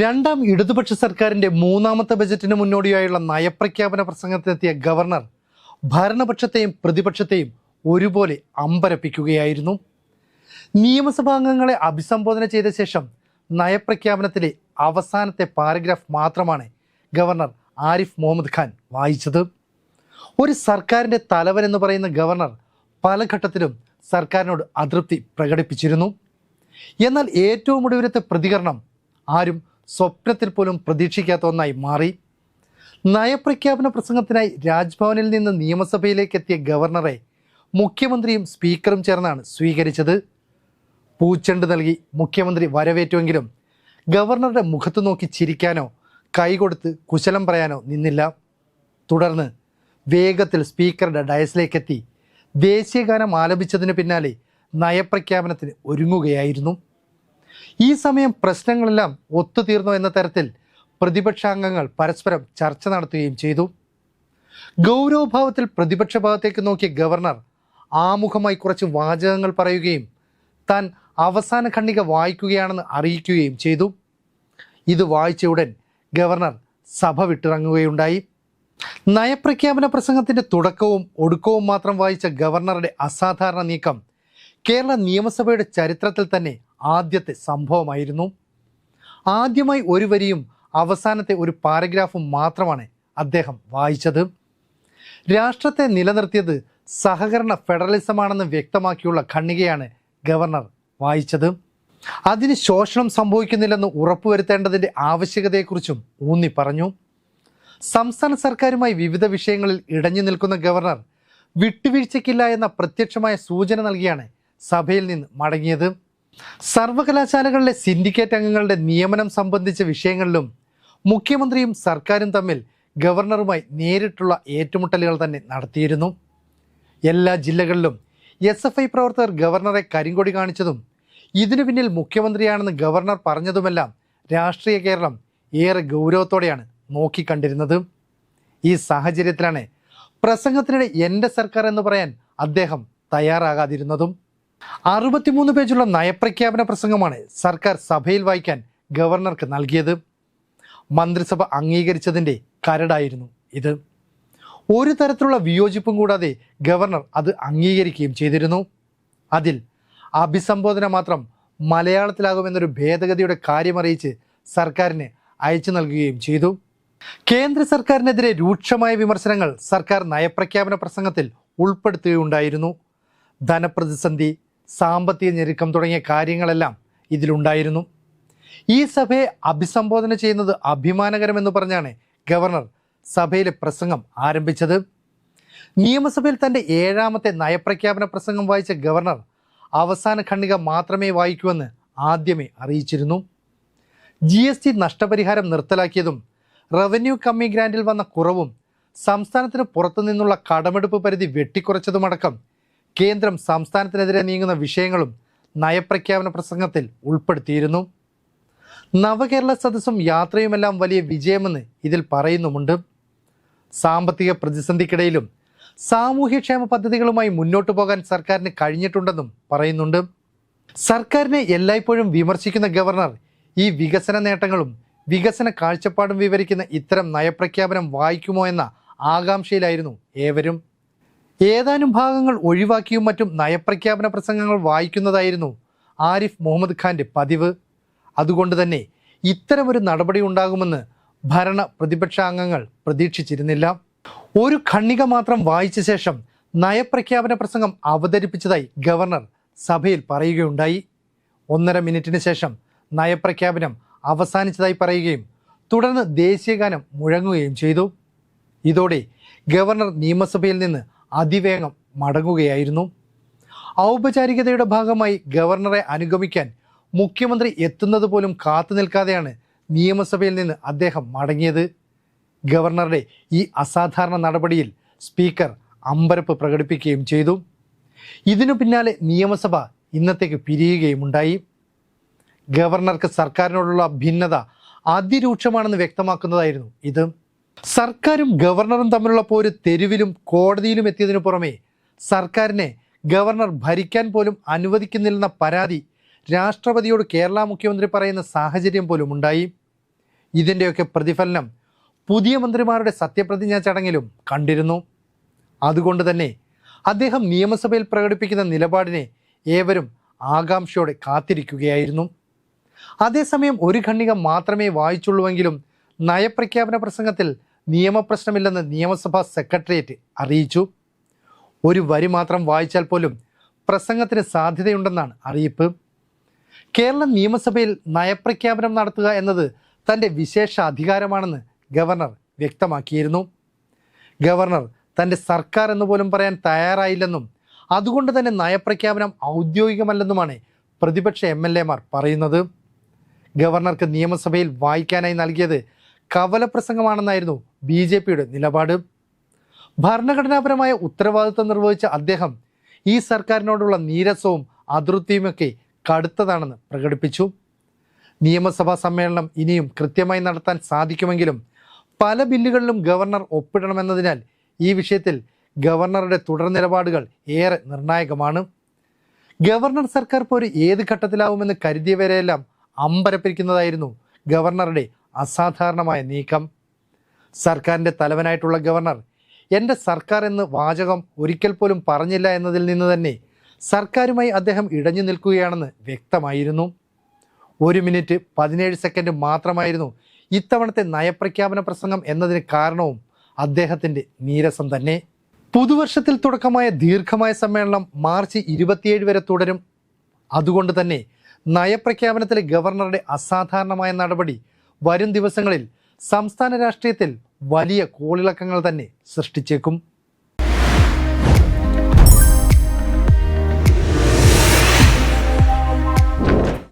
രണ്ടാം ഇടതുപക്ഷ സർക്കാരിന്റെ മൂന്നാമത്തെ ബജറ്റിന് മുന്നോടിയായുള്ള നയപ്രഖ്യാപന പ്രസംഗത്തിനെത്തിയ ഗവർണർ ഭരണപക്ഷത്തെയും പ്രതിപക്ഷത്തെയും ഒരുപോലെ അമ്പരപ്പിക്കുകയായിരുന്നു. നിയമസഭാംഗങ്ങളെ അഭിസംബോധന ചെയ്ത ശേഷം നയപ്രഖ്യാപനത്തിലെ അവസാനത്തെ പാരഗ്രാഫ് മാത്രമാണ് ഗവർണർ ആരിഫ് മുഹമ്മദ് ഖാൻ വായിച്ചത്. ഒരു സർക്കാരിന്റെ തലവൻ എന്ന് പറയുന്ന ഗവർണർ പല ഘട്ടത്തിലും സർക്കാരിനോട് അതൃപ്തി പ്രകടിപ്പിച്ചിരുന്നു. എന്നാൽ ഏറ്റവും ഒടുവിലത്തെ പ്രതികരണം ആരും സ്വപ്നത്തിൽ പോലും പ്രതീക്ഷിക്കാത്ത ഒന്നായി മാറി. നയപ്രഖ്യാപന പ്രസംഗത്തിനായി രാജ്ഭവനിൽ നിന്ന് നിയമസഭയിലേക്ക് എത്തിയ ഗവർണറെ മുഖ്യമന്ത്രിയും സ്പീക്കറും ചേർന്നാണ് സ്വീകരിച്ചത്. പൂച്ചെണ്ട് നൽകി മുഖ്യമന്ത്രി വരവേറ്റുവെങ്കിലും ഗവർണറുടെ മുഖത്ത് നോക്കി ചിരിക്കാനോ കൈകൊടുത്ത് കുശലം പറയാനോ നിന്നില്ല. തുടർന്ന് വേഗത്തിൽ സ്പീക്കറുടെ ഡയസിലേക്കെത്തി. ദേശീയഗാനം ആലപിച്ചതിന് പിന്നാലെ നയപ്രഖ്യാപനത്തിന് ഒരുങ്ങുകയായിരുന്നു. ഈ സമയം പ്രശ്നങ്ങളെല്ലാം ഒത്തുതീർന്നു എന്ന തരത്തിൽ പ്രതിപക്ഷാംഗങ്ങൾ പരസ്പരം ചർച്ച നടത്തുകയും ചെയ്തു. ഗൗരവഭാവത്തിൽ പ്രതിപക്ഷ ഭാഗത്തേക്ക് നോക്കിയ ഗവർണർ ആമുഖമായി കുറച്ച് വാചകങ്ങൾ പറയുകയും താൻ അവസാന ഖണ്ഡിക വായിക്കുകയാണെന്ന് അറിയിക്കുകയും ചെയ്തു. ഇത് വായിച്ച ഉടൻ ഗവർണർ സഭ വിട്ടിറങ്ങുകയുണ്ടായി. നയപ്രഖ്യാപന പ്രസംഗത്തിന്റെ തുടക്കവും ഒടുക്കവും മാത്രം വായിച്ച ഗവർണറുടെ അസാധാരണ നീക്കം കേരള നിയമസഭയുടെ ചരിത്രത്തിൽ തന്നെ ആദ്യത്തെ സംഭവമായിരുന്നു. ആദ്യമായി ഒരു വരിയും അവസാനത്തെ ഒരു പാരഗ്രാഫും മാത്രമാണ് അദ്ദേഹം വായിച്ചത്. രാഷ്ട്രത്തെ നിലനിർത്തിയത് സഹകരണ ഫെഡറലിസമാണെന്ന് വ്യക്തമാക്കിയുള്ള ഖണ്ണികയാണ് ഗവർണർ വായിച്ചത്. അതിന് ശോഷണം സംഭവിക്കുന്നില്ലെന്ന് ഉറപ്പുവരുത്തേണ്ടതിന്റെ ആവശ്യകതയെക്കുറിച്ചും ഊന്നി പറഞ്ഞു. സംസ്ഥാന സർക്കാരുമായി വിവിധ വിഷയങ്ങളിൽ ഇടഞ്ഞു നിൽക്കുന്ന ഗവർണർ വിട്ടുവീഴ്ചയ്ക്കില്ല എന്ന പ്രത്യക്ഷമായ സൂചന നൽകിയാണ് സഭയിൽ നിന്ന് മടങ്ങിയത്. സർവകലാശാലകളിലെ സിൻഡിക്കേറ്റ് അംഗങ്ങളുടെ നിയമനം സംബന്ധിച്ച വിഷയങ്ങളിലും മുഖ്യമന്ത്രിയും സർക്കാരും തമ്മിൽ ഗവർണറുമായി നേരിട്ടുള്ള ഏറ്റുമുട്ടലുകൾ തന്നെ നടത്തിയിരുന്നു. എല്ലാ ജില്ലകളിലും എസ് എഫ് ഐ പ്രവർത്തകർ ഗവർണറെ കരിങ്കൊടി കാണിച്ചതും ഇതിനു പിന്നിൽ മുഖ്യമന്ത്രിയാണെന്ന് ഗവർണർ പറഞ്ഞതുമെല്ലാം രാഷ്ട്രീയ കേരളം ഏറെ ഗൗരവത്തോടെയാണ് നോക്കിക്കണ്ടിരുന്നത്. ഈ സാഹചര്യത്തിലാണ് പ്രസംഗത്തിനിടെ എന്റെ സർക്കാർ എന്ന് പറയാൻ അദ്ദേഹം തയ്യാറാകാതിരുന്നതും. അറുപത്തിമൂന്ന് പേജുള്ള നയപ്രഖ്യാപന പ്രസംഗമാണ് സർക്കാർ സഭയിൽ വായിക്കാൻ ഗവർണർക്ക് നൽകിയത്. മന്ത്രിസഭ അംഗീകരിച്ചതിന്റെ കരടായിരുന്നു ഇത്. ഒരു തരത്തിലുള്ള വിയോജിപ്പും കൂടാതെ ഗവർണർ അത് അംഗീകരിക്കുകയും ചെയ്തിരുന്നു. അതിൽ അഭിസംബോധന മാത്രം മലയാളത്തിലാകുമെന്നൊരു ഭേദഗതിയുടെ കാര്യമറിയിച്ച് സർക്കാരിന് അയച്ചു നൽകുകയും ചെയ്തു. കേന്ദ്ര സർക്കാരിനെതിരെ രൂക്ഷമായ വിമർശനങ്ങൾ സർക്കാർ നയപ്രഖ്യാപന പ്രസംഗത്തിൽ ഉൾപ്പെടുത്തുകയുണ്ടായിരുന്നു. ധനപ്രതിസന്ധി സാമ്പത്തിക ഞെരുക്കം തുടങ്ങിയ കാര്യങ്ങളെല്ലാം ഇതിലുണ്ടായിരുന്നു. ഈ സഭയെ അഭിസംബോധന ചെയ്യുന്നത് അഭിമാനകരമെന്ന് പറഞ്ഞാണ് ഗവർണർ സഭയിലെ പ്രസംഗം ആരംഭിച്ചത്. നിയമസഭയിൽ തന്റെ ഏഴാമത്തെ നയപ്രഖ്യാപന പ്രസംഗം വായിച്ച ഗവർണർ അവസാന ഖണ്ഡിക മാത്രമേ വായിക്കൂവെന്ന് ആദ്യമേ അറിയിച്ചിരുന്നു. ജി എസ് ടി നഷ്ടപരിഹാരം നിർത്തലാക്കിയതും റവന്യൂ കമ്മി ഗ്രാൻഡിൽ വന്ന കുറവും സംസ്ഥാനത്തിന് പുറത്തുനിന്നുള്ള കടമെടുപ്പ് പരിധി വെട്ടിക്കുറച്ചതുമടക്കം കേന്ദ്രം സംസ്ഥാനത്തിനെതിരെ നീങ്ങുന്ന വിഷയങ്ങളും നയപ്രഖ്യാപന പ്രസംഗത്തിൽ ഉൾപ്പെടുത്തിയിരുന്നു. നവകേരള സദസ്സും യാത്രയുമെല്ലാം വലിയ വിജയമെന്ന് ഇതിൽ പറയുന്നുമുണ്ട്. സാമ്പത്തിക പ്രതിസന്ധിക്കിടയിലും സാമൂഹ്യക്ഷേമ പദ്ധതികളുമായി മുന്നോട്ടു പോകാൻ സർക്കാരിന് കഴിഞ്ഞിട്ടുണ്ടെന്നും പറയുന്നുണ്ട്. സർക്കാരിനെ എല്ലായ്പ്പോഴും വിമർശിക്കുന്ന ഗവർണർ ഈ വികസന നേട്ടങ്ങളും വികസന കാഴ്ചപ്പാടും വിവരിക്കുന്ന ഇത്തരം നയപ്രഖ്യാപനം വായിക്കുമോ എന്ന ആകാംക്ഷയിലായിരുന്നു ഏവരും. ഏതാനും ഭാഗങ്ങൾ ഒഴിവാക്കിയും മറ്റും നയപ്രഖ്യാപന പ്രസംഗങ്ങൾ വായിക്കുന്നതായിരുന്നു ആരിഫ് മുഹമ്മദ് ഖാന്റെ പതിവ്. അതുകൊണ്ട് തന്നെ ഇത്തരമൊരു നടപടി ഉണ്ടാകുമെന്ന് ഭരണ പ്രതിപക്ഷാംഗങ്ങൾ പ്രതീക്ഷിച്ചിരുന്നില്ല. ഒരു ഖണ്ണിക മാത്രം വായിച്ച ശേഷം നയപ്രഖ്യാപന പ്രസംഗം അവതരിപ്പിച്ചതായി ഗവർണർ സഭയിൽ പറയുകയുണ്ടായി. ഒന്നര മിനിറ്റിന് ശേഷം നയപ്രഖ്യാപനം അവസാനിച്ചതായി പറയുകയും തുടർന്ന് ദേശീയഗാനം മുഴങ്ങുകയും ചെയ്തു. ഇതോടെ ഗവർണർ നിയമസഭയിൽ നിന്ന് അതിവേഗം മടങ്ങുകയായിരുന്നു. ഔപചാരികതയുടെ ഭാഗമായി ഗവർണറെ അനുഗമിക്കാൻ മുഖ്യമന്ത്രി എത്തുന്നത് പോലും കാത്തു നിൽക്കാതെയാണ് നിയമസഭയിൽ നിന്ന് അദ്ദേഹം മടങ്ങിയത്. ഗവർണറുടെ ഈ അസാധാരണ നടപടിയിൽ സ്പീക്കർ അമ്പരപ്പ് പ്രകടിപ്പിക്കുകയും ചെയ്തു. ഇതിനു പിന്നാലെ നിയമസഭ ഇന്നത്തേക്ക് പിരിയുകയുമുണ്ടായി ഗവർണർക്ക് സർക്കാരിനോടുള്ള ഭിന്നത അതിരൂക്ഷമാണെന്ന് വ്യക്തമാക്കുന്നതായിരുന്നു ഇത്. സർക്കാരും ഗവർണറും തമ്മിലുള്ള പോര് തെരുവിലും കോടതിയിലും എത്തിയതിനു പുറമെ സർക്കാരിനെ ഗവർണർ ഭരിക്കാൻ പോലും അനുവദിക്കുന്നില്ലെന്ന പരാതി രാഷ്ട്രപതിയോട് കേരള മുഖ്യമന്ത്രി പറയുന്ന സാഹചര്യം പോലും ഉണ്ടായി. ഇതിന്റെയൊക്കെ പ്രതിഫലനം പുതിയ മന്ത്രിമാരുടെ സത്യപ്രതിജ്ഞാ ചടങ്ങിലും കണ്ടിരുന്നു. അതുകൊണ്ട് തന്നെ അദ്ദേഹം നിയമസഭയിൽ പ്രകടിപ്പിക്കുന്ന നിലപാടിനെ ഏവരും ആകാംക്ഷയോടെ കാത്തിരിക്കുകയായിരുന്നു. അതേസമയം ഒരു ഖണ്ഡിക മാത്രമേ വായിച്ചുള്ളൂവെങ്കിലും നയപ്രഖ്യാപന പ്രസംഗത്തിൽ നിയമപ്രശ്നമില്ലെന്ന് നിയമസഭാ സെക്രട്ടേറിയറ്റ് അറിയിച്ചു. ഒരു വരി മാത്രം വായിച്ചാൽ പോലും പ്രസംഗത്തിന് സാധ്യതയുണ്ടെന്നാണ് അറിയിപ്പ്. കേരള നിയമസഭയിൽ നയപ്രഖ്യാപനം നടത്തുക എന്നത് തന്റെ വിശേഷ അധികാരമാണെന്ന് ഗവർണർ വ്യക്തമാക്കിയിരുന്നു. ഗവർണർ തന്റെ സർക്കാർ എന്ന് പോലും പറയാൻ തയ്യാറായില്ലെന്നും അതുകൊണ്ട് തന്നെ നയപ്രഖ്യാപനം ഔദ്യോഗികമല്ലെന്നുമാണ് പ്രതിപക്ഷ എം എൽ എമാർ പറയുന്നത്. ഗവർണർക്ക് നിയമസഭയിൽ വായിക്കാനായി നൽകിയത് കവലപ്രസംഗമാണെന്നായിരുന്നു ബി ജെ പിയുടെ നിലപാട്. ഭരണഘടനാപരമായ ഉത്തരവാദിത്വം നിർവഹിച്ച അദ്ദേഹം ഈ സർക്കാരിനോടുള്ള നീരസവും അതൃപ്തിയുമൊക്കെ കടുത്തതാണെന്ന് പ്രകടിപ്പിച്ചു. നിയമസഭാ സമ്മേളനം ഇനിയും കൃത്യമായി നടത്താൻ സാധിക്കുമെങ്കിലും പല ബില്ലുകളിലും ഗവർണർ ഒപ്പിടണമെന്നതിനാൽ ഈ വിഷയത്തിൽ ഗവർണറുടെ തുടർ നിലപാടുകൾ ഏറെ നിർണായകമാണ്. ഗവർണർ സർക്കാർ പോര് ഏത് ഘട്ടത്തിലാവുമെന്ന് കരുതിയവരെയെല്ലാം അമ്പരപ്പിക്കുന്നതായിരുന്നു ഗവർണറുടെ അസാധാരണമായ നീക്കം. സർക്കാരിന്റെ തലവനായിട്ടുള്ള ഗവർണർ എന്റെ സർക്കാർ എന്ന് വാചകം ഒരിക്കൽ പോലും പറഞ്ഞില്ല എന്നതിൽ നിന്ന് തന്നെ സർക്കാരുമായി അദ്ദേഹം ഇടഞ്ഞു നിൽക്കുകയാണെന്ന് വ്യക്തമായിരുന്നു. ഒരു മിനിറ്റ് പതിനേഴ് സെക്കൻഡ് മാത്രമായിരുന്നു ഇത്തവണത്തെ നയപ്രഖ്യാപന പ്രസംഗം എന്നതിന് കാരണവും അദ്ദേഹത്തിന്റെ നീരസം തന്നെ. പുതുവർഷത്തിൽ തുടക്കമായ ദീർഘമായ സമ്മേളനം മാർച്ച് ഇരുപത്തിയേഴ് വരെ തുടരും. അതുകൊണ്ട് തന്നെ നയപ്രഖ്യാപനത്തിലെ ഗവർണറുടെ അസാധാരണമായ നടപടി വരും ദിവസങ്ങളിൽ സംസ്ഥാന രാഷ്ട്രീയത്തിൽ വലിയ കോളിളക്കങ്ങൾ തന്നെ സൃഷ്ടിച്ചേക്കും.